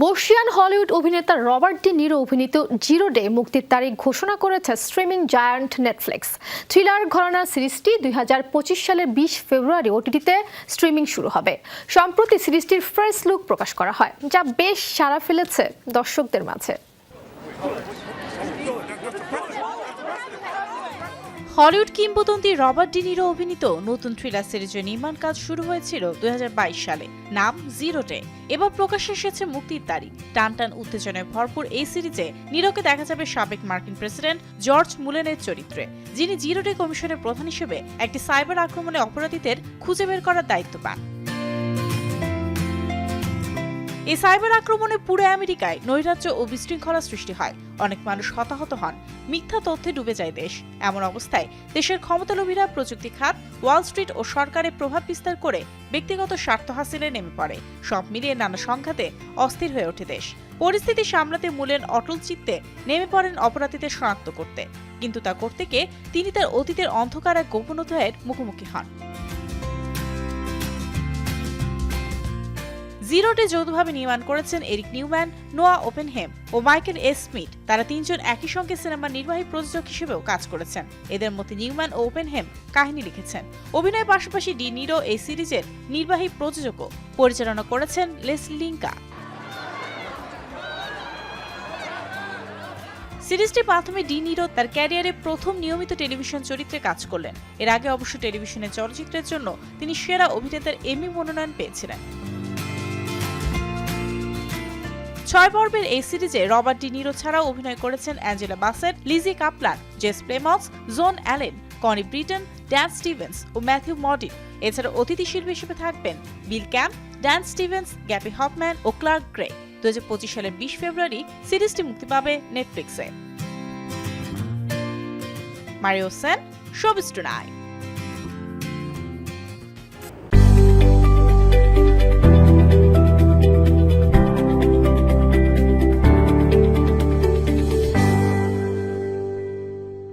বর্ষিয়ান হলিউড অভিনেতা Robert De Niro অভিনীত জিরো ডে মুক্তির তারিখ ঘোষণা করেছে স্ট্রিমিং জায়ান্ট নেটফ্লিক্স। থ্রিলার ঘরানা সিরিজটি দুই হাজার পঁচিশ সালের বিশ ফেব্রুয়ারি ওটিটিতে স্ট্রিমিং শুরু হবে। সম্প্রতি সিরিজটির ফ্রেশ লুক প্রকাশ করা হয়, যা বেশ সাড়া ফেলেছে দর্শকদের মাঝে। হলিউড কিংবদন্তি রবার্ট ডিনিরো অভিনীত নতুন থ্রিলার সিরিজের নির্মাণ কাজ শুরু হয়েছিল দুই হাজার বাইশ সালে। নাম জিরো ডে এবার প্রকাশ এসেছে মুক্তির তারিখ। টান টান উত্তেজনায় ভরপুর এই সিরিজে নিরোকে দেখা যাবে সাবেক মার্কিন প্রেসিডেন্ট জর্জ মুলেনের চরিত্রে, যিনি জিরো ডে কমিশনের প্রধান হিসেবে একটি সাইবার আক্রমণে অপরাধীদের খুঁজে বের করার দায়িত্ব পান। এই সাইবার আক্রমণে পুরো আমেরিকায় নৈরাজ্য ও বিশৃঙ্খলা সৃষ্টি হয়। অনেক মানুষ হতাহত হন। মিথ্যা তথ্যে ডুবে যায় দেশ। এমন অবস্থায় দেশের ক্ষমতালোভীরা প্রযুক্তি খাত, ওয়াল স্ট্রিট ও সরকারের প্রভাব বিস্তার করে ব্যক্তিগত স্বার্থ হাসিলে নেমে পড়ে। সব মিলিয়ে নানা সংঘাতে অস্থির হয়ে ওঠে দেশ। পরিস্থিতি সামলাতে মূলেন অটল চিত্তে নেমে পড়েন অপরাধীদের শনাক্ত করতে। কিন্তু তা করতে গিয়ে তিনি তার অতীতের অন্ধকার এক গোপন অধ্যায়ের মুখোমুখি হন। জিরোটে যৌথভাবে নির্মাণ করেছেন এরিক নিউম্যান, নোয়া ওপেনহেম ও মাইকেল এস স্মিথ। তারা তিনজন একই সঙ্গে সিনেমার নির্বাহী প্রযোজক হিসেবেও কাজ করেছেন। এদের মধ্যে নিউম্যান ও ওপেনহেম কাহিনী লিখেছেন। অভিনয়ের পাশাপাশি ডি নিরো এই সিরিজের নির্বাহী প্রযোজকও পরিচালনা করেছেন লেস লিঙ্কা। সিরিজটি মাধ্যমে ডি নিরো তার ক্যারিয়ারে প্রথম নিয়মিত টেলিভিশন চরিত্রে কাজ করলেন। এর আগে অবশ্য টেলিভিশনের চলচ্চিত্রের জন্য তিনি সেরা অভিনেতার এমি মনোনয়ন পেয়েছিলেন। ছয় পর্বের এই সিরিজে রবার্ট ডি নিরো ছাড়াও অভিনয় করেছেন Angela Bassett, Lizzy Caplan, Jesse Plemons, Joan Allen, Connie Britton, Dan Stevens ও ম্যাথিউ মডিন এছাড়া অতিথি শিল্পী হিসেবে থাকবেন Bill Camp, Dan Stevens, Gappy Hopman ও ক্লার্ক গ্রে। দু হাজার পঁচিশ সালের বিশ ফেব্রুয়ারি সিরিজটি মুক্তি পাবে নেটফ্লিক্সে। Mario Sen showbiz tonight